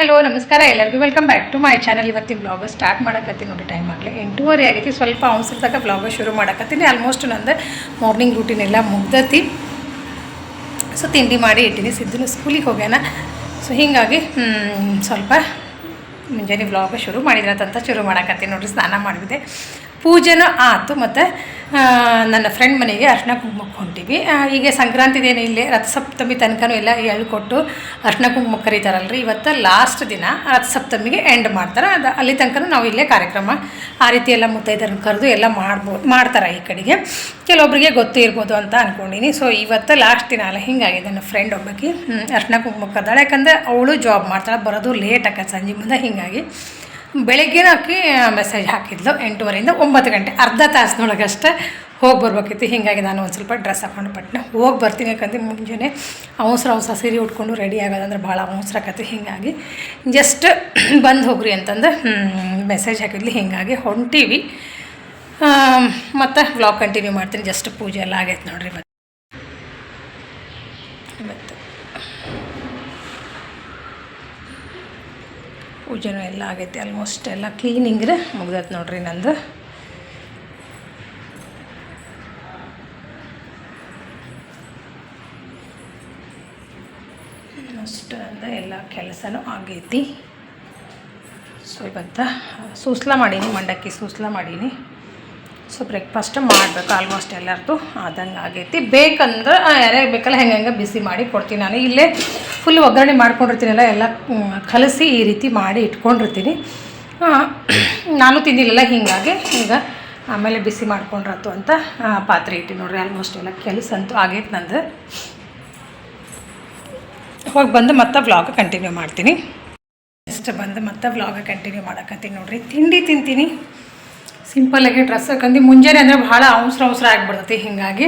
Hello ನಮಸ್ಕಾರ. ಎಲ್ಲರಿಗೂ welcome back to my channel ಇವತ್ತಿನ ಬ್ಲಾಗ್ ಸ್ಟಾರ್ಟ್ ಮಾಡಕತ್ತೀನಿ ನೋಡಿ ಟೈಮ್ ಆಗಲಿ. ಎಂಟೂವರೆ ಆಗೈತಿ. ಸ್ವಲ್ಪ ಅವಸರದಾಗ ಬ್ಲಾಗ್ ಶುರು ಮಾಡಕತ್ತೀನಿ. ಆಲ್ಮೋಸ್ಟ್ ನಂದು ಮಾರ್ನಿಂಗ್ ರೂಟೀನ್ ಎಲ್ಲ ಮುಗ್ದತಿ. ಸೊ ತಿಂಡಿ ಮಾಡಿ ಇಟ್ಟಿನಿ. ಸಿದ್ದನು ಸ್ಕೂಲಿಗೆ ಹೋಗ್ಯಾನ. ಸೊ ಹೀಗಾಗಿ ಸ್ವಲ್ಪ ಮುಂಜಾನೆ ಬ್ಲಾಗ ಶುರು ಮಾಡಿದ್ರಂತ ಶುರು ಮಾಡಕತ್ತೀನಿ ನೋಡಿರಿ. ಸ್ನಾನ ಮಾಡಿದೆ ಪೂಜೆನೂ ಆತು ಮತ್ತು ನನ್ನ ಫ್ರೆಂಡ್ ಮನೆಗೆ ಅರ್ಶಿನ ಕುಂಕುಮಕ್ಕೆ ಹೊಂಟೀವಿ. ಹೀಗೆ ಸಂಕ್ರಾಂತಿದೇನು ಇಲ್ಲೇ ರಥಸಪ್ತಮಿ ತನಕನೂ ಎಲ್ಲ ಹೇಳ್ಕೊಟ್ಟು ಅರ್ಶಿನ ಕುಂಕುಮ ಕರೀತಾರಲ್ರಿ. ಇವತ್ತು ಲಾಸ್ಟ್ ದಿನ ರಥಸಪ್ತಮಿಗೆ ಎಂಡ್ ಮಾಡ್ತಾರೆ. ಅದು, ಅಲ್ಲಿ ತನಕ ನಾವು ಇಲ್ಲೇ ಕಾರ್ಯಕ್ರಮ ಆ ರೀತಿ ಎಲ್ಲ ಮುತ್ತೈದರನ್ನು ಕರೆದು ಎಲ್ಲ ಮಾಡ್ಬೋದು ಮಾಡ್ತಾರೆ ಈ ಕಡೆಗೆ. ಕೆಲವೊಬ್ಬರಿಗೆ ಗೊತ್ತೇ ಇರ್ಬೋದು ಅಂತ ಅಂದ್ಕೊಂಡಿನಿ ಸೊ ಇವತ್ತು ಲಾಸ್ಟ್ ದಿನ ಅಲ್ಲ, ಹಿಂಗಾಗಿದೆ ನನ್ನ ಫ್ರೆಂಡ್ ಒಬ್ಬಕ್ಕೆ ಅರ್ಶಿನ ಕುಂಕುಮ ಕರ್ದಾಳೆ. ಯಾಕಂದರೆ ಅವಳು ಜಾಬ್ ಮಾಡ್ತಾಳೆ. ಬರೋದು ಲೇಟ್ ಆಕತ್ತೆ ಸಂಜೆ ಮುಂದೆ, ಹಿಂಗಾಗಿ. ಬೆಳಗ್ಗೆನೇ ಆಕಿ ಮೆಸೇಜ್ ಹಾಕಿದ್ಲು ಎಂಟೂವರೆಯಿಂದ ಒಂಬತ್ತು ಗಂಟೆ. ಅರ್ಧ ತಾಸಿನೊಳಗಷ್ಟೇ ಹೋಗಿ ಬರ್ಬೇಕಿತ್ತು. ಹೀಗಾಗಿ ನಾನು ಒಂದು ಸ್ವಲ್ಪ ಡ್ರೆಸ್ ಹಾಕೊಂಡು ಪಟ್ನ. ಹೋಗಿ ಬರ್ತೀನಿ ಯಾಕಂದ್ರೆ ಮುಂಜಾನೆ ಅವಸರ ಅವಸರ ಸೀರೆ ಉಟ್ಕೊಂಡು ರೆಡಿ ಆಗೋದಂದ್ರೆ ಭಾಳ ಅವಸರ ಆಕತಿ ಹೀಗಾಗಿ ಜಸ್ಟ್ ಬಂದು ಹೋಗ್ರಿ ಅಂತಂದು ಮೆಸೇಜ್ ಹಾಕಿದ್ಲಿ. ಹೀಗಾಗಿ ಹೊಂಟೀವಿ. ಮತ್ತು ವ್ಲಾಗ್ ಕಂಟಿನ್ಯೂ ಮಾಡ್ತೀನಿ. ಜಸ್ಟ್ ಪೂಜೆ ಎಲ್ಲ ಆಗೈತೆ ನೋಡ್ರಿ ಇವತ್ತು ಇವತ್ತು ಪೂಜೆನೂ ಎಲ್ಲ ಆಗೈತಿ ಆಲ್ಮೋಸ್ಟ್ ಎಲ್ಲ ಕ್ಲೀನಿಂಗ್ರೆ ಮುಗ್ದೈತೆ ನೋಡ್ರಿ ನಂದು. ಅಷ್ಟು ಅಂದ್ರೆ ಎಲ್ಲ ಕೆಲಸನೂ ಆಗೈತಿ. ಸೊ ಇವತ್ತು ಸೂಸ್ಲ ಮಾಡೀನಿ, ಮಂಡಕ್ಕಿ ಸೂಸ್ಲ ಮಾಡೀನಿ. ಸೊ ಬ್ರೇಕ್ಫಾಸ್ಟ್ ಮಾಡಬೇಕು ಆಲ್ಮೋಸ್ಟ್ ಎಲ್ಲರದು. ಆದಂಗೆ ಆಗೈತಿ. ಬೇಕಂದ್ರೆ ಯಾರ್ಯಾರು ಬೇಕಲ್ಲ ಹೆಂಗೆ ಹೆಂಗೆ ಬಿಸಿ ಮಾಡಿ ಕೊಡ್ತೀನಿ ನಾನು. ಇಲ್ಲೇ ಫುಲ್ ಒಗ್ಗರಣೆ ಮಾಡ್ಕೊಂಡಿರ್ತೀನಲ್ಲ, ಎಲ್ಲ ಕಲಸಿ ಈ ರೀತಿ ಮಾಡಿ ಇಟ್ಕೊಂಡಿರ್ತೀನಿ. ನಾನು ತಿಂದಿಲ್ಲ ಹಿಂಗಾಗಿ ಈಗ ಆಮೇಲೆ ಬಿಸಿ ಮಾಡ್ಕೊಂಡ್ರತ್ತು ಅಂತ ಪಾತ್ರೆ ಇಟ್ಟು ನೋಡ್ರಿ. ಆಲ್ಮೋಸ್ಟ್ ಎಲ್ಲ ಕೆಲಸ ಅಂತೂ ಆಗೈತೆ ನಂದು. ಹೋಗಿ ಬಂದು ಮತ್ತೆ ವ್ಲಾಗ್ ಕಂಟಿನ್ಯೂ ಮಾಡ್ತೀನಿ. ನೆಕ್ಸ್ಟ್ ಬಂದು ಮತ್ತೆ ವ್ಲಾಗ್ ಕಂಟಿನ್ಯೂ ಮಾಡಕತ್ತೀನಿ ನೋಡ್ರಿ. ತಿಂಡಿ ತಿಂತೀನಿ. ಸಿಂಪಲ್ಲಾಗಿ ಡ್ರೆಸ್ ಹಾಕಂದು ಮುಂಜಾನೆ ಅಂದರೆ ಭಾಳ ಅವಸರ ಅವಸರ ಆಗಿಬಿಡ್ತೈತಿ, ಹೀಗಾಗಿ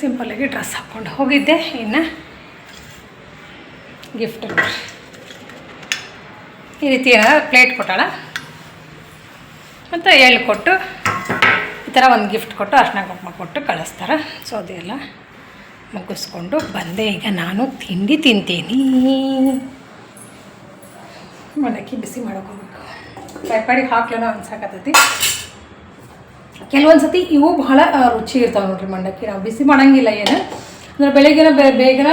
ಸಿಂಪಲ್ಲಾಗಿ ಡ್ರೆಸ್ ಹಾಕ್ಕೊಂಡು ಹೋಗಿದ್ದೆ. ಇನ್ನು ಗಿಫ್ಟ್ ಈ ರೀತಿಯ ಪ್ಲೇಟ್ ಕೊಟ್ಟಾಳ? ಮತ್ತು ಎಳ್ಳು ಕೊಟ್ಟು, ಈ ಥರ ಒಂದು ಗಿಫ್ಟ್ ಕೊಟ್ಟು ಅರ್ಶನ ಕುಂಕುಮ ಕೊಟ್ಟು ಕಳಿಸ್ತಾರೆ. ಸೊ ಅದೆಲ್ಲ ಮುಗಿಸ್ಕೊಂಡು ಬಂದೆ. ಈಗ ನಾನು ತಿಂಡಿ ತಿಂತೀನಿ. ಮಡಕ್ಕಿ ಬಿಸಿ ಹೋಗ್ಬೇಕು ಪೈಪಾಡಿಗೆ ಹಾಕ್ಲೇನೋ ಅನ್ಸಕತ್ತೈತಿ. ಕೆಲವೊಂದು ಸತಿ ಇವು ಬಹಳ ರುಚಿ ಇರ್ತಾವೆ ನೋಡ್ರಿ ಮಂಡಕ್ಕಿ. ನಾವು ಬಿಸಿ ಮಾಡಂಗಿಲ್ಲ ಏನು. ಅಂದ್ರೆ ಬೆಳಗ್ಗೆನ ಬೇ, ಬೇಗನ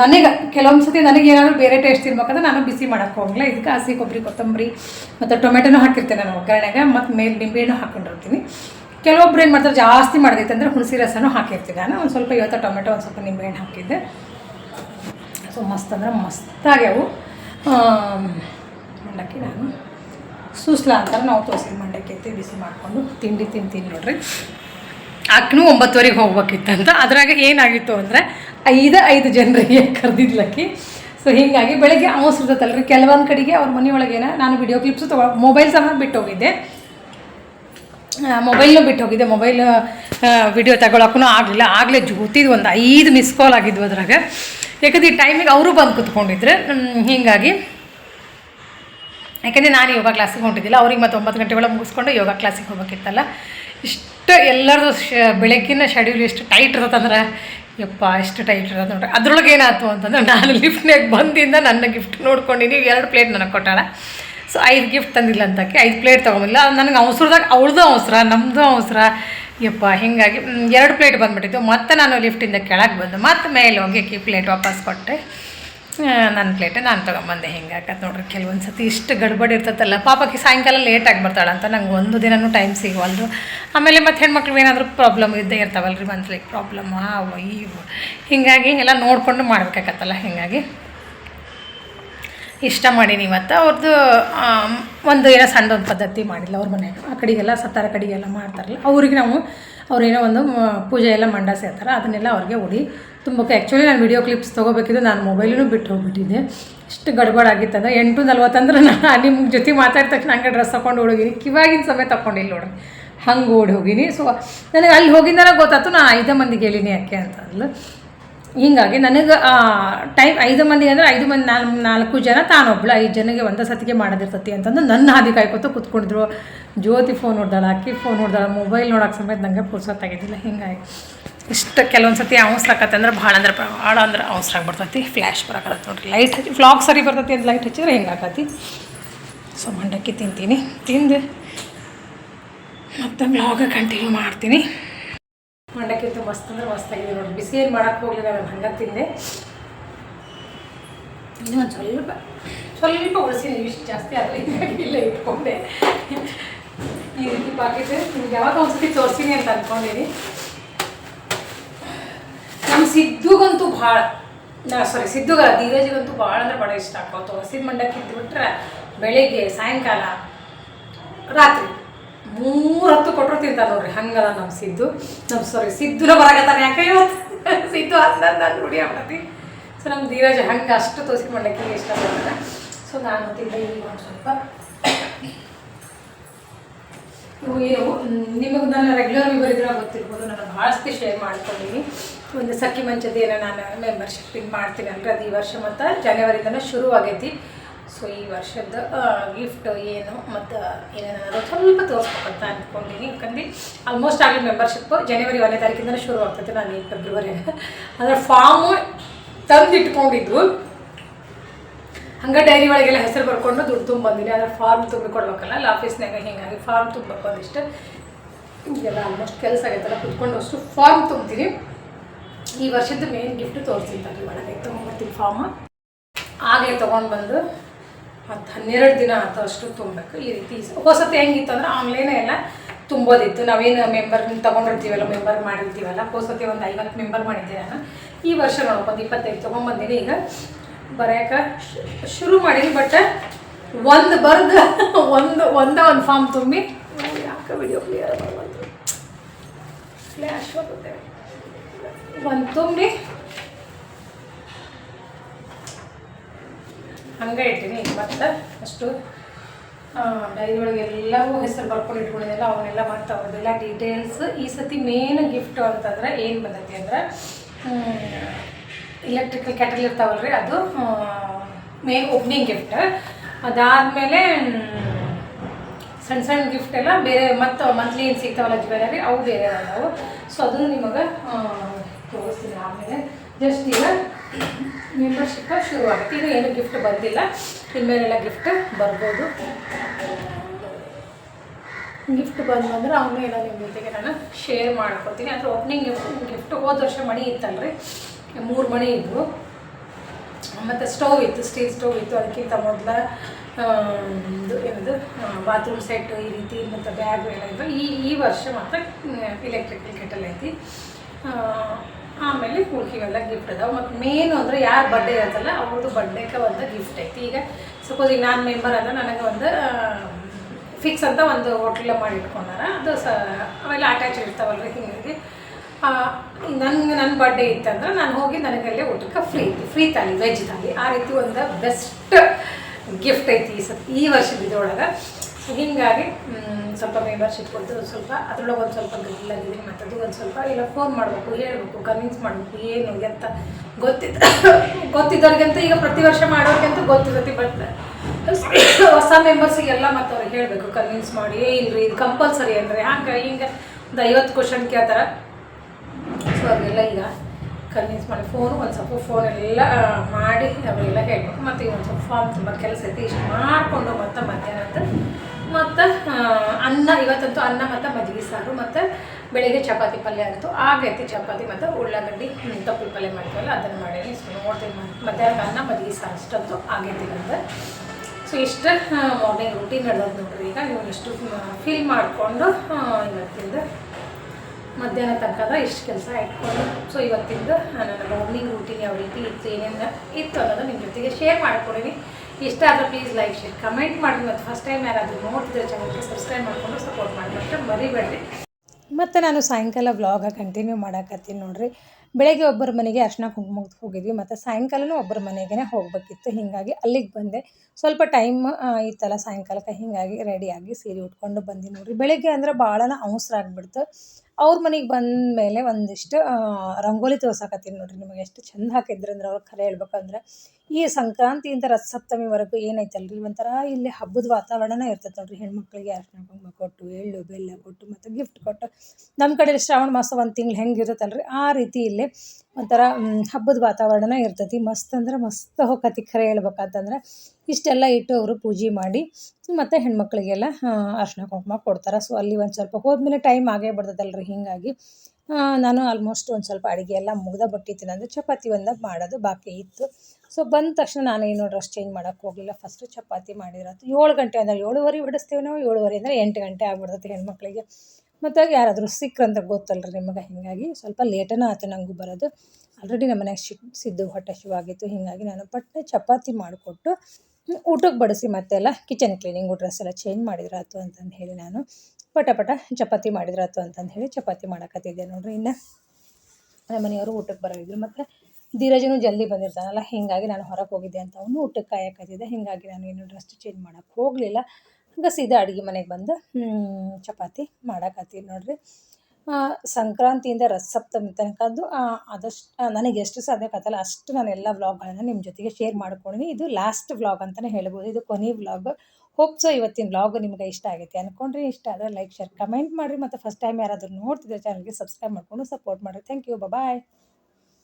ನನಗೆ ಕೆಲವೊಂದು ಸತಿ ನನಗೆ ಏನಾದರೂ ಬೇರೆ ಟೇಸ್ಟ್ ತಿನ್ಬೇಕಂದ್ರೆ ನಾನು ಬಿಸಿ ಮಾಡೋಕ್ಕೆ ಹೋಗಲ್ಲ ಇದಕ್ಕೆ ಹಸಿ ಕೊಬ್ಬರಿ ಕೊತ್ತಂಬರಿ ಮತ್ತು ಟೊಮೆಟೊನೂ ಹಾಕಿರ್ತೇನೆ ನಾನು ಒಗ್ಗರಣೆಗೆ ಮತ್ತು ಮೇಲೆ ನಿಂಬೆಹಣ್ಣು ಹಾಕೊಂಡಿರ್ತೀನಿ. ಕೆಲವೊಬ್ರು ಏನು ಮಾಡ್ತಾರೆ, ಜಾಸ್ತಿ ಮಾಡಿದೈತೆ ಅಂದರೆ ಹುಣಸಿ ರಸನೂ ಹಾಕಿರ್ತೀನಿ ನಾನು ಒಂದು ಸ್ವಲ್ಪ ಇವತ್ತು ಟೊಮೆಟೊ ಒಂದು ಸ್ವಲ್ಪ ನಿಂಬೆಹಣ್ಣು ಹಾಕಿದ್ದೆ. ಸೊ ಮಸ್ತ್ ಅಂದ್ರೆ ಮಸ್ತಾಗ್ಯಾವು ಮಂಡಕ್ಕಿ ನಾನು. ಸೂಸ್ಲ ಅಂತಾರೆ. ನಾವು ತೋರಿಸಿದ ಮಂಡಕ್ಕಿ ಎತ್ತಿ ಬಿಸಿ ಮಾಡಿಕೊಂಡು ತಿಂಡಿ ತಿಂತೀನಿ ನೋಡ್ರಿ. ಅಕ್ಕನೂ ಒಂಬತ್ತುವರೆಗೆ ಹೋಗ್ಬೇಕಿತ್ತಂತ. ಅದ್ರಾಗ ಏನಾಗಿತ್ತು ಅಂದರೆ ಐದು ಐದು ಜನರಿಗೆ ಕರೆದಿದ್ಲಕ್ಕಿ. ಸೊ ಹೀಗಾಗಿ ಬೆಳಗ್ಗೆ ಅವಸರದತ್ತಲ್ರಿ ಕೆಲವೊಂದು ಕಡೆಗೆ ಅವ್ರ ಮನೆಯೊಳಗೇನ ನಾನು ವಿಡಿಯೋ ಕ್ಲಿಪ್ಸು ತೊಗೊ ಮೊಬೈಲ್ ಸಹ ಬಿಟ್ಟು ಹೋಗಿದ್ದೆ ಮೊಬೈಲ್ನೂ ಬಿಟ್ಟು ಹೋಗಿದ್ದೆ ಮೊಬೈಲ್ ವಿಡಿಯೋ ತಗೊಳಕ್ಕೂ ಆಗಲಿಲ್ಲ. ಆಗಲೇ ಜ್ಯೋತಿದು ಒಂದು ಐದು ಮಿಸ್ ಕಾಲ್ ಆಗಿದ್ವು ಅದ್ರಾಗ. ಯಾಕಂದ್ರೆ ಈ ಟೈಮಿಗೆ ಅವರು ಬಂದು ಕೂತ್ಕೊಂಡಿದ್ರೆ. ಹೀಗಾಗಿ ಯಾಕಂದರೆ ನಾನು ಯೋಗ ಕ್ಲಾಸಿಗೆ ಹೊಂಟಿದ್ದಿಲ್ಲ, ಅವ್ರಿಗೆ ಮತ್ತು ಒಂಬತ್ತು ಗಂಟೆ ಒಳಗೆ ಮುಗಿಸ್ಕೊಂಡು ಯೋಗ ಕ್ಲಾಸಿಗೆ ಹೋಗ್ಬೇಕಿತ್ತಲ್ಲ. ಇಷ್ಟು ಎಲ್ಲರದು ಶ, ಬೆಳಗ್ಗಿನ ಶೆಡ್ಯೂಲ್ ಎಷ್ಟು ಟೈಟ್ ಇರತ್ತಂದ್ರೆ ಯಪ್ಪ ಎಷ್ಟು ಟೈಟ್ ಇರೋದು ನೋಡ್ರಿ. ಅದ್ರೊಳಗೆ ಏನಾಯ್ತು ಅಂತಂದ್ರೆ, ನಾನು ಲಿಫ್ಟ್ನಾಗ ಬಂದಿಂದ ನನ್ನ ಗಿಫ್ಟ್ ನೋಡ್ಕೊಂಡಿನಿ ಎರಡು ಪ್ಲೇಟ್ ನನಗೆ ಕೊಟ್ಟಾಳ. ಸೊ ಐದು ಗಿಫ್ಟ್ ತಂದಿಲ್ಲ ಅಂತಕ್ಕೆ, ಐದು ಪ್ಲೇಟ್ ತೊಗೊಂಬಿಲ್ಲ ನನಗೆ ಅವಸರದಾಗ, ಅವಳದು ಅವಸರ ನಮ್ಮದು ಅವಸರ. ಯಪ್ಪ, ಹೀಗಾಗಿ ಎರಡು ಪ್ಲೇಟ್ ಬಂದುಬಿಟ್ಟಿತ್ತು. ಮತ್ತೆ ನಾನು ಲಿಫ್ಟಿಂದ ಕೆಳಗೆ ಬಂದು. ಮತ್ತೆ ಮೇಲೆ ಹೋಗಿ ಪ್ಲೇಟ್ ವಾಪಸ್ ಕೊಟ್ಟೆ. ನನ್ನ ಪ್ಲೇಟೆ ನಾನು ತೊಗೊಂಬಂದೆ. ಹಿಂಗೆ ಆಕತ್ ನೋಡ್ರಿ ಕೆಲವೊಂದು ಸತಿ ಇಷ್ಟು ಗಡ್ಬಡಿ ಇರ್ತೈತಲ್ಲ. ಪಾಪಕ್ಕೆ ಸಾಯಂಕಾಲ ಲೇಟಾಗಿ ಬರ್ತಾಳಂತ ನಂಗೆ ಒಂದು ದಿನವೂ ಟೈಮ್ ಸಿಗವಲ್ದು. ಆಮೇಲೆ ಮತ್ತು ಹೆಣ್ಮಕ್ಳು ಏನಾದರೂ ಪ್ರಾಬ್ಲಮ್ ಇದ್ದೇ ಇರ್ತಾವಲ್ರಿ ಲೈಕ್ ಪ್ರಾಬ್ಲಮ್ ಅವು ಇವು ಹೀಗಾಗಿ ಎಲ್ಲ ನೋಡಿಕೊಂಡು ಮಾಡ್ಬೇಕಾಗತ್ತಲ್ಲ ಹೀಗಾಗಿ. ಇಷ್ಟ ಮಾಡೀನಿ ಇವತ್ತು. ಅವ್ರದ್ದು ಒಂದು ಏನೋ ಸಣ್ಣ ಒಂದು ಪದ್ಧತಿ ಮಾಡಿಲ್ಲ ಅವ್ರ ಮನೆಯಾಗ ಆ ಕಡೆಗೆಲ್ಲ, ಸತ್ತಾರ ಕಡೆಗೆಲ್ಲ ಮಾಡ್ತಾರಲ್ಲ, ಅವ್ರಿಗೆ ನಾವು ಅವ್ರೇನೋ ಒಂದು ಪೂಜೆ ಎಲ್ಲ ಮಂಡ ಸೇರ್ತಾರೆ ಅದನ್ನೆಲ್ಲ ಅವ್ರಿಗೆ ಉಡಿ ತುಂಬಕ್ಕೆ. ಆ್ಯಕ್ಚುಲಿ ನಾನು ವಿಡಿಯೋ ಕ್ಲಿಪ್ಸ್ ತೊಗೋಬೇಕಿದ್ದು ನಾನು ಮೊಬೈಲೂ ಬಿಟ್ಟು ಹೋಗ್ಬಿಟ್ಟಿದ್ದೆ. ಇಷ್ಟು ಗಡ್ಬಡಾಗಿತ್ತಂದ್ರೆ ಎಂಟು ನಲ್ವತ್ತಂದ್ರೆ ನಾನು ನಿಮ್ಮ ಜೊತೆ ಮಾತಾಡಿದ ತಕ್ಷಣ ಹಂಗೆ ಡ್ರೆಸ್ ಹಾಕೊಂಡು ಹೋಗಿನಿ. ಕಿವಾಗಿನ ಸಮಯ ತಗೊಂಡಿಲ್ಲ ನೋಡ್ರಿ ಹಂಗೆ ಓಡಿ ಹೋಗಿನಿ. ಸೊ ನನಗೆ ಅಲ್ಲಿ ಹೋಗಿದ್ದಾರೆ ಗೊತ್ತಾಯ್ತು ನಾನು ಐದು ಮಂದಿಗೆ ಹೇಳಿನಿ ಯಾಕೆ ಅಂತ ಹಿಂಗಾಗಿ ನನಗೆ ಟೈಮ್ ಐದು ಮಂದಿ ಅಂದರೆ ಐದು ಮಂದಿ ನಾಲ್ಕು ನಾಲ್ಕು ಜನ ತಾನೊಬ್ಳು. ಐದು ಜನಕ್ಕೆ ಒಂದೇ ಸತಿಗೆ ಮಾಡೋದಿರ್ತತಿ ಅಂತಂದು ನನ್ನ ಹಾದಿ ಕಾಯ್ಕೊತ ಕೂತ್ಕೊಂಡಿದ್ರು. ಜ್ಯೋತಿ ಫೋನ್ ನೋಡ್ದಾಳ, ಅಕ್ಕಿ ಫೋನ್ ನೋಡ್ದಾಳ ಮೊಬೈಲ್ ನೋಡೋಕೆ ಸಮೇತ ನನಗೆ ಪುರ್ಸೊತ್ತಾಗಿದ್ದಿಲ್ಲ ಹಿಂಗಾಗಿ ಇಷ್ಟು ಕೆಲವೊಂದು ಸತಿ ಅಂದ್ರೆ ಭಾಳ ಅಂದ್ರೆ ಭಾಳ ಅಂದ್ರೆ ಅವಸರ ಆಗ್ಬಿಡ್ತೈತಿ. ಫ್ಲ್ಯಾಶ್ ಬರಕತ್ತೆ ನೋಡ್ರಿ. ಲೈಟ್ ಹಚ್ಚಿ ಫ್ಲಾಕ್ ಸರಿ ಬರ್ತೈತಿ ಅಂತ ಲೈಟ್ ಹಚ್ಚಿದ್ರೆ ಹಿಂಗೆ ಸೊ ಮಂಡಕ್ಕಿ ತಿಂತೀನಿ. ತಿಂದು ಮತ್ತೆ ಬ್ಲಾಗ ಕಂಟಿನ್ಯೂ ಮಾಡ್ತೀನಿ. ಮಂಡಕ್ಕಿ ಅಂತೂ ಮಸ್ತ್ ಅಂದ್ರೆ ಮಸ್ತಾಗಿದೆ ನೋಡಿ. ಬಿಸಿ ಏನು ಮಾಡೋಕ್ಕೆ ಹೋಗಲಿಲ್ಲ ನಾನು ಹಂಗೆ ತಿಂದೆ. ಇನ್ನೂ ಒಂದು ಸ್ವಲ್ಪ ಸ್ವಲ್ಪ ಉಳಿಸಿ ಇಷ್ಟು ಜಾಸ್ತಿ ಆಗಲಿ ಇಲ್ಲ ಇಟ್ಕೊಂಡೆ. ಈ ರೀತಿ ಪಾಕೆಟ್ ನಿಮ್ಗೆ ಯಾವಾಗ ಒಂದ್ಸತಿ ತೋರಿಸ್ತೀನಿ ಅಂತ ಅಂದ್ಕೊಂಡಿನಿ ನಮ್ಮ ಸಿದ್ದುಗಂತೂ ಭಾಳ, ನಾ ಸಾರಿ ಸಿದ್ದುಗ, ಧೀರಜಿಗಂತೂ ಭಾಳ ಅಂದ್ರೆ ಭಾಳ ಇಷ್ಟ. ಆಗ್ತಾವ ಹಸಿದ ಮಂಡಕ್ಕಿ ಇದ್ಬಿಟ್ರೆ ಬೆಳಿಗ್ಗೆ, ಸಾಯಂಕಾಲ, ರಾತ್ರಿ. ಮೂರು ಹೊತ್ತು ಕೊಟ್ಟರು ತಿಂತಾರೆ ನೋಡ್ರಿ. ಹಂಗಲ್ಲ ನಮ್ಮ ಸಿದ್ದು. ನಮ್ಮ ಸಾರಿ ಸಿದ್ದುನ ಬರಾಕತ್ತಾನೆ ಯಾಕೆ ಇವತ್ತು? ಸಿದ್ದು ಅಂದಂದು ನಾನು ರೂಢಿ ಆಗ್ತತಿ ಸೊ ನಮ್ಮ ಧೀರಜ್ ಹಂಗೆ ಅಷ್ಟು ಮಂಡಕ್ಕಿ ಇಷ್ಟ ಆಗ್ತದೆ ಸೊ ನಾನು ತಿಂದೆ ಈಗ ಒಂದು ಸ್ವಲ್ಪ. ಏನು, ನಿಮಗೆ ನಾನು ರೆಗ್ಯುಲರ್ ವಿವರ್ ಇದ್ರೆ ಗೊತ್ತಿರ್ಬೋದು. ನಾನು ಭಾಳಷ್ಟು ಶೇರ್ ಮಾಡ್ಕೊಂಡಿದ್ದೀನಿ ಒಂದು ಸಖಿ ಮಂಚದ ನಾನು ಮೆಂಬರ್ಶಿಪ್ಪಿಂಗ್ ಮಾಡ್ತೀನಿ ಅಂದ್ರೆ ಅದು ಈ ವರ್ಷ. ಮತ್ತು ಜನವರಿಯಿಂದನೇ ಶುರು ಆಗೈತಿ ಸೊ ಈ ವರ್ಷದ ಗಿಫ್ಟ್ ಏನು ಮತ್ತು ಏನೇನಾದರೂ ಸ್ವಲ್ಪ ತೋರಿಸ್ಬೇಕಂತ ಅಂದ್ಕೊಂಡಿದ್ದೀನಿ ಯಾಕಂದ್ರೆ ಆಲ್ಮೋಸ್ಟ್ ಆಗಲಿ ಮೆಂಬರ್ಶಿಪ್ ಜನವರಿ ಒಂದನೇ ತಾರೀಕಿಂದ ಶುರು ಆಗ್ತೈತೆ ನಾನು ಈ ಫೆಬ್ರವರಿ ಅಂದರೆ ಫಾರ್ಮು ತಂದಿಟ್ಕೊಂಡಿದ್ದು. ಹಂಗೆ ಡೈರಿ ಒಳಗೆಲ್ಲ ಹೆಸರು ಬರ್ಕೊಂಡು ದುಡ್ಡು ತುಂಬ ಬಂದಿನಿ ಅದ್ರ ಫಾರ್ಮ್ ತುಂಬಿ ಕೊಡ್ಬೇಕಲ್ಲ ಅಲ್ಲಿ ಆಫೀಸ್ನಾಗ ಹಿಂಗಾಗಿ ಫಾರ್ಮ್ ತುಂಬಬೇಕು ಒಂದಿಷ್ಟು. ಹೀಗೆಲ್ಲ ಆಲ್ಮೋಸ್ಟ್ ಕೆಲಸ ಆಗೈತಲ್ಲ, ಕುತ್ಕೊಂಡು ಅಷ್ಟು ಫಾರ್ಮ್ ತುಂಬ್ತೀನಿ. ಈ ವರ್ಷದ ಮೇನ್ ಗಿಫ್ಟ್ ತೋರಿಸ್ತೀನಿ ತಗೊಳ್ಳಿ ತುಂಬ ಬರ್ತೀನಿ ಫಾರ್ಮ್ ಆಗಲೇ ತೊಗೊಂಡು ಬಂದು ಹತ್ತು ಹನ್ನೆರಡು ದಿನ ಆಯ್ತು ಅಷ್ಟು ತುಂಬಬೇಕು. ಈ ರೀತಿ ಹೊಸತಿ ಹೆಂಗಿತ್ತು ಅಂದ್ರೆ ಆನ್ಲೈನೇ ಎಲ್ಲ ತುಂಬೋದಿತ್ತು. ನಾವೇನು ಮೆಂಬರ್ ತಗೊಂಡಿರ್ತೀವಲ್ಲ ಮೆಂಬರ್ ಮಾಡಿರ್ತೀವಲ್ಲ ಹೊಸತಿ ಒಂದು ಐವತ್ತು ಮೆಂಬರ್ ಮಾಡಿದ್ದೆ ನಾನು ಈ ವರ್ಷ ನೋಡ್ಕೊಂಡು ಇಪ್ಪತ್ತೈದು ತೊಗೊಂಬಂದಿನಿ. ಈಗ ಬರೆಯೋಕೆ ಶುರು ಮಾಡೀನಿ ಬಟ್ ಒಂದು ಬರ್ದು ಒಂದು ಒಂದೇ ಒಂದು ಫಾರ್ಮ್ ತುಂಬಿ. ಯಾಕೆ ವಿಡಿಯೋ ಕ್ಲಿಯರ್ ಫ್ಲ್ಯಾಶ್ ಒಂದು ತುಂಬಿ ಹಂಗೆ ಇಟ್ಟಿನಿ. ಮತ್ತೆ ಅಷ್ಟು ಡೈರಿ ಒಳಗೆ ಎಲ್ಲವೂ ಹೆಸರು ಬರ್ಕೊಂಡು ಇಟ್ಕೊಂಡಿದ್ದೆಲ್ಲ ಅವನ್ನೆಲ್ಲ ಮತ್ತು ಅವ್ರದ್ದೆಲ್ಲ ಡೀಟೇಲ್ಸ್ ಈ ಸತಿ ಮೇನ್ ಗಿಫ್ಟು ಅಂತಂದ್ರೆ ಏನು ಬಂದೈತಿ ಅಂದ್ರೆ ಇಲೆಕ್ಟ್ರಿಕಲ್ ಕೆಟಲ್ ರೀ ಅದು ಮೇ ಓಪ್ನಿಂಗ್ ಗಿಫ್ಟ್ ಅದಾದಮೇಲೆ ಸಣ್ಣ ಸಣ್ಣ ಗಿಫ್ಟ್ ಎಲ್ಲ ಬೇರೆ ಮತ್ತು ಮಂತ್ಲಿ ಏನು ಸಿಗ್ತಾವಲ್ಲ ಜ್ಯುವೆಲರಿ, ಅವು ಬೇರೆ ಅದಾವು. ಸೊ ಅದನ್ನು ನಿಮಗೆ ತೋರಿಸ್ತೀನಿ ಆಮೇಲೆ. ಜಸ್ಟ್ ಈಗ ಮೆಂಬರ್ಶಿಪ್ ಶುರು ಆಗುತ್ತೆ ಏನು ಗಿಫ್ಟ್ ಬಂದಿಲ್ಲ. ಇನ್ಮೇಲೆಲ್ಲ ಗಿಫ್ಟ್ ಬರ್ಬೋದು. ಗಿಫ್ಟ್ ಬಂದು ಅಂದ್ರೆ ಅವನು ಎಲ್ಲ ನಿಮ್ಮ ಜೊತೆಗೆ ನಾನು ಶೇರ್ ಮಾಡ್ಕೊತೀನಿ. ಅಂದ್ರೆ ಓಪನಿಂಗ್ ಗಿಫ್ಟ್ ಹೋದ ವರ್ಷ ಮಣಿ ಇತ್ತಲ್ರಿ? ಮೂರು ಮಣಿ ಇದ್ವು. ಮತ್ತು ಸ್ಟವ್ ಇತ್ತು ಸ್ಟೀಲ್ ಸ್ಟವ್ ಇತ್ತು. ಅದಕ್ಕಿಂತ ಮೊದಲ ಇದು ಏನದು ಬಾತ್ರೂಮ್ ಸೆಟ್ ಈ ರೀತಿ ಮತ್ತು ಬ್ಯಾಗ್ ಎಲ್ಲ ಇದ್ದವು ಈ ಈ ವರ್ಷ ಮಾತ್ರ ಇಲೆಕ್ಟ್ರಿಕಲ್ ಕೆಟಲ್ ಐತಿ. ಆಮೇಲೆ ಉಳ್ಕಿವೆಲ್ಲ ಗಿಫ್ಟ್ ಅದಾವೆ ಮತ್ತು ಮೇನು ಅಂದರೆ ಯಾರು ಬರ್ಡೇ ಇರುತ್ತಲ್ಲ ಅವ್ರದ್ದು ಬರ್ಡೇಗೆ ಒಂದು ಗಿಫ್ಟ್ ಐತಿ ಈಗ ಸಪೋಸ್ ಈಗ ನಾನು ಮೆಂಬರ್ ಅದ ನನಗೆ ಒಂದು ಫಿಕ್ಸ್ ಅಂತ ಒಂದು ಹೋಟ್ಲ ಮಾಡಿ ಇಟ್ಕೊಂಡಾರ ಅದು ಸ ಅವೆಲ್ಲ ಅಟ್ಯಾಚ್ ಇರ್ತಾವಲ್ರಿ ಹಿಂಗಾಗಿ ನನಗೆ ನನ್ನ ಬರ್ಡೇ ಇತ್ತಂದ್ರೆ ನಾನು ಹೋಗಿ ನನಗಲ್ಲೇ ಊಟಕ್ಕೆ free free thali veg thali ಆ ರೀತಿ ಒಂದು ಬೆಸ್ಟ್ ಗಿಫ್ಟ್ ಐತಿ ಈ ಸತ್, ಈ ವರ್ಷದ ಇದ್ರೊಳಗೆ. ಹೀಗಾಗಿ ಸ್ವಲ್ಪ ಮೆಂಬರ್ಶಿಪ್ ಕೊಟ್ಟು ಸ್ವಲ್ಪ ಅದ್ರೊಳಗೆ ಒಂದು ಸ್ವಲ್ಪ ಗದ್ದಲಾಗಿದ್ದೀನಿ ಮತ್ತು ಅದು ಒಂದು ಸ್ವಲ್ಪ ಇಲ್ಲ ಫೋನ್ ಮಾಡಬೇಕು, ಹೇಳಬೇಕು ಕನ್ವಿನ್ಸ್ ಮಾಡಬೇಕು, ಏನು, ಎಂತ ಗೊತ್ತಿದ್ದ, ಗೊತ್ತಿದ್ದವ್ರಿಗಂತೂ ಈಗ ಪ್ರತಿ ವರ್ಷ ಮಾಡೋರಿಗಂತೂ ಗೊತ್ತಿರುತ್ತೆ ಬಟ್ ಹೊಸ ಮೆಂಬರ್ಸಿಗೆಲ್ಲ ಮತ್ತು ಅವ್ರಿಗೆ ಹೇಳಬೇಕು ಕನ್ವಿನ್ಸ್ ಮಾಡಿ, ಏ, ಇಲ್ರಿ, ಇದು ಕಂಪಲ್ಸರಿ ಅಂದರೆ ಹಂಗೆ, ಹಿಂಗೆ, ಒಂದು ಐವತ್ತು ಕ್ವಶನ್ ಕೇಳ್ತಾರೆ. ಸೊ ಅದೆಲ್ಲ ಈಗ ಕನ್ವಿನ್ಸ್ ಮಾಡಿ ಫೋನು ಒಂದು ಸ್ವಲ್ಪ ಫೋನ್ ಎಲ್ಲ ಮಾಡಿ ಅವರೆಲ್ಲ ಹೇಳ್ಬೇಕು, ಮತ್ತು ಈಗ ಒಂದು ಸ್ವಲ್ಪ ಫಾರ್ಮ್ ತುಂಬ ಕೆಲಸ ಐತಿ, ಇಷ್ಟು ಮಾಡಿಕೊಂಡು ಮತ್ತೆ ಮಧ್ಯಾಹ್ನದ ಮತ್ತು ಅನ್ನ, ಇವತ್ತಂತೂ ಅನ್ನ ಮತ್ತು ಮಜ್ಜಿಗೆ ಸಾರು ಮತ್ತು ಬೆಳಗ್ಗೆ ಚಪಾತಿ ಪಲ್ಯ ಅಂತೂ ಆಗೈತಿ ಚಪಾತಿ ಮತ್ತು ಉಳ್ಳಾಗಡ್ಡಿ ತೊಪ್ಪಿ ಪಲ್ಯ ಮಾಡ್ತೀವಲ್ಲ, ಅದನ್ನು ಮಾಡೀನಿ ಸೊ ನೋಡ್ತೀನಿ ಮಧ್ಯಾಹ್ನ ಅನ್ನ, ಮಜ್ಜಿಗೆ ಸಾರು ಅಷ್ಟಂತೂ ಆಗೈತಿ ನಂದು ಸೊ ಇಷ್ಟು ಮಾರ್ನಿಂಗ್ ರೂಟೀನ್ ನಡೆದದ್ದು ನೋಡ್ರಿ. ಈಗ ನೀವು ಇಷ್ಟು ಫೀಲ್ ಮಾಡಿಕೊಂಡು ಇವತ್ತಿಂದ ಮಧ್ಯಾಹ್ನ ತನಕದ ಇಷ್ಟು ಕೆಲಸ ಇಟ್ಕೊಂಡು. ಸೊ ಇವತ್ತಿಂದ ನನ್ನ ಮಾರ್ನಿಂಗ್ ರೂಟೀನ್ ಯಾವ ರೀತಿ ಇತ್ತು, ಏನೇನು ಇತ್ತು ಅನ್ನೋದು ನಿಮ್ಮ ಜೊತೆಗೆ ಶೇರ್ ಮಾಡ್ಕೊಡೀನಿ. ಇಷ್ಟ ಆದರೆ ಪ್ಲೀಸ್ ಲೈಕ್ ಶೇರ್ ಕಮೆಂಟ್ ಮಾಡಿ. ಮತ್ತು ಫಸ್ಟ್ ಟೈಮ್ ಯಾರಾದರೂ ನೋಡ್ತಿದ್ರೆ ಚಾನಲ್ಗೆ ಸಬ್ಸ್ಕ್ರೈಬ್ ಮಾಡಿಕೊಂಡು ಸಪೋರ್ಟ್ ಮಾಡಿಬಿಟ್ಟು ಮರಿಬೇಡ್ರಿ. ಮತ್ತು ನಾನು ಸಾಯಂಕಾಲ ವ್ಲಾಗ ಕಂಟಿನ್ಯೂ ಮಾಡಕತ್ತೀನಿ ನೋಡಿರಿ. ಬೆಳಗ್ಗೆ ಒಬ್ಬರ ಮನೆಗೆ ಅರ್ಶನ ಕುಂಕುಮಕ್ಕೆ ಹೋಗಿದ್ವಿ. ಮತ್ತು ಸಾಯಂಕಾಲನೂ ಒಬ್ಬರ ಮನೆಗೆ ಹೋಗಬೇಕಿತ್ತು. ಹೀಗಾಗಿ ಅಲ್ಲಿಗೆ ಬಂದೆ. ಸ್ವಲ್ಪ ಟೈಮ್ ಇತ್ತಲ್ಲ ಸಾಯಂಕಾಲಕ್ಕೆ. ಹೀಗಾಗಿ ರೆಡಿಯಾಗಿ ಸೀರೆ ಉಟ್ಕೊಂಡು ಬಂದು ನೋಡಿರಿ. ಬೆಳಗ್ಗೆ ಅಂದ್ರೆ ಭಾಳನ ಅವಸರ ಆಗಿಬಿಡ್ತು. ಅವ್ರ ಮನೆಗೆ ಬಂದ ಮೇಲೆ ಒಂದಿಷ್ಟು ರಂಗೋಲಿ ತೋರ್ಸಾಕತ್ತೀನಿ ನೋಡಿರಿ. ನಿಮಗೆ ಎಷ್ಟು ಚೆಂದ ಹಾಕಿದ್ರು ಅಂದ್ರೆ ಅವ್ರು ಖರೆ ಹೇಳ್ಬೇಕಂದ್ರೆ ಈ ಸಂಕ್ರಾಂತಿಯಿಂದ ರಥಸಪ್ತಮಿವರೆಗೂ ಏನೈತಲ್ರಿ? ಒಂಥರ ಇಲ್ಲಿ ಹಬ್ಬದ ವಾತಾವರಣ ಇರ್ತೈತೆ ನೋಡ್ರಿ. ಹೆಣ್ಮಕ್ಳಿಗೆ ಅರ್ಶಿನ ಕುಂಕುಮ ಕೊಟ್ಟು, ಎಳ್ಳು, ಬೆಲ್ಲ ಕೊಟ್ಟು, ಮತ್ತು ಗಿಫ್ಟ್ ಕೊಟ್ಟು. ನಮ್ಮ ಕಡೆ ಶ್ರಾವಣ ಮಾಸ ಒಂದು ತಿಂಗ್ಳು ಹೆಂಗೆ ಇರುತ್ತಲ್ರಿ? ಆ ರೀತಿ ಇಲ್ಲಿ ಒಂಥರ ಹಬ್ಬದ ವಾತಾವರಣನೇ ಇರ್ತೈತಿ. ಮಸ್ತ್ ಅಂದ್ರೆ ಮಸ್ತ್ ಹೋಗತಿ ಖರೆ ಹೇಳ್ಬೇಕಂತಂದ್ರೆ ಇಷ್ಟೆಲ್ಲ ಇಟ್ಟು ಅವರು ಪೂಜೆ ಮಾಡಿ, ಮತ್ತು ಹೆಣ್ಮಕ್ಳಿಗೆಲ್ಲ ಅರ್ಶಿನ ಕುಂಕುಮ ಕೊಡ್ತಾರೆ. ಸೊ ಅಲ್ಲಿ ಒಂದು ಸ್ವಲ್ಪ ಹೋದ್ಮೇಲೆ ಟೈಮ್ ಆಗೇ ಬಿಡ್ತದಲ್ರಿ ಹೀಗಾಗಿ ನಾನು ಆಲ್ಮೋಸ್ಟ್ ಒಂದು ಸ್ವಲ್ಪ ಅಡುಗೆ ಎಲ್ಲ ಮುಗ್ದ ಬಿಟ್ಟಿದ್ದೀನಿ. ಅಂದರೆ ಚಪಾತಿ ಒಂದು ಮಾಡೋದು ಬಾಕಿ ಇತ್ತು. ಸೊ ಬಂದ ತಕ್ಷಣ ನಾನು ಏನು ಡ್ರೆಸ್ ಚೇಂಜ್ ಮಾಡೋಕ್ಕೆ ಹೋಗಲಿಲ್ಲ. ಫಸ್ಟು ಚಪಾತಿ ಮಾಡಿರೋದು. ಏಳು ಗಂಟೆ ಅಂದರೆ ಏಳುವರೆ ಬಿಡಿಸ್ತೀವಿ ನಾವು. ಏಳುವರೆ ಅಂದರೆ ಎಂಟು ಗಂಟೆ ಆಗ್ಬಿಡ್ತೈತೆ ಹೆಣ್ಮಕ್ಳಿಗೆ. ಮತ್ತು ಯಾರಾದರೂ ಸಿಕ್ಕ್ರಂತ ಗೊತ್ತಲ್ರಿ ನಿಮಗೆ ಹೀಗಾಗಿ. ಸ್ವಲ್ಪ ಲೇಟನೇ ಆಯ್ತು ನನಗೂ ಬರೋದು. ಆಲ್ರೆಡಿ ನಮ್ಮ ಮನೆಯಾಗ ಶಿ, ಸಿದ್ದು ಹೊಟ್ಟೆ ಆಗಿತ್ತು. ಹೀಗಾಗಿ ನಾನು ಪಟ್ಟನೆ ಚಪಾತಿ ಮಾಡಿಕೊಟ್ಟು ಊಟಕ್ಕೆ ಬಡಿಸಿ ಮತ್ತೆಲ್ಲ ಕಿಚನ್ ಕ್ಲೀನಿಂಗು ಡ್ರೆಸ್ ಎಲ್ಲ ಚೇಂಜ್ ಮಾಡಿದ್ರಾತು ಅಂತಂದು ಹೇಳಿ ನಾನು. ಪಟ ಪಟ ಚಪಾತಿ ಮಾಡಿದ್ರಾತು ಅಂತಂದು ಹೇಳಿ ಚಪಾತಿ ಮಾಡಕತ್ತಿದ್ದೆ ನೋಡ್ರಿ. ಇನ್ನು ನಮ್ಮ ಮನೆಯವರು ಊಟಕ್ಕೆ ಬರೋದಿದ್ರು. ಮತ್ತು ಧೀರಜನು ಜಲ್ದಿ ಬಂದಿರ್ತಾನಲ್ಲ, ಹೀಗಾಗಿ ನಾನು ಹೊರಗೆ ಹೋಗಿದ್ದೆ ಅಂತ ಅವನು ಊಟಕ್ಕೆ ಕಾಯಕತ್ತಿದ್ದೆ. ಹೀಗಾಗಿ ನಾನು ಏನು ಡ್ರೆಸ್ ಚೇಂಜ್ ಮಾಡೋಕ್ಕೆ ಹೋಗಲಿಲ್ಲ. ಹಂಗೆ ಸೀದಾ ಅಡುಗೆ ಮನೆಗೆ ಬಂದು ಚಪಾತಿ ಮಾಡಕತ್ತೀನಿ ನೋಡ್ರಿ. ಸಂಕ್ರಾಂತಿಯಿಂದ ರಸಪ್ತಮಿ ತನಕದ್ದು ಆದಷ್ಟು ನನಗೆ ಎಷ್ಟು ಸಾಧ್ಯಕ್ಕತ್ತಲ್ಲ ಅಷ್ಟು ನಾನು ಎಲ್ಲ ವ್ಲಾಗ್ಗಳನ್ನ ನಿಮ್ಮ ಜೊತೆಗೆ ಶೇರ್ ಮಾಡ್ಕೊಂಡಿನಿ ಇದು ಲಾಸ್ಟ್ ವ್ಲಾಗ್ ಅಂತಲೇ ಹೇಳ್ಬೋದು. ಇದು ಕೊನೆ ವ್ಲಾಗ್ ಹೋಪ್ ಸೊ ಇವತ್ತಿನ ವ್ಲಾಗ್ ನಿಮ್ಗೆ ಇಷ್ಟ ಆಗುತ್ತೆ ಅನ್ಕೊಂಡ್ರೆ ಇಷ್ಟ ಆದರೆ ಲೈಕ್ ಶೇರ್ ಕಮೆಂಟ್ ಮಾಡಿರಿ. ಮತ್ತು ಫಸ್ಟ್ ಟೈಮ್ ಯಾರಾದರೂ ನೋಡ್ತಿದ್ರೆ ಚಾನಲ್ಗೆ ಸಬ್ಸ್ಕ್ರೈಬ್ ಮಾಡ್ಕೊಂಡು ಸಪೋರ್ಟ್ ಮಾಡಿರಿ. Thank you bye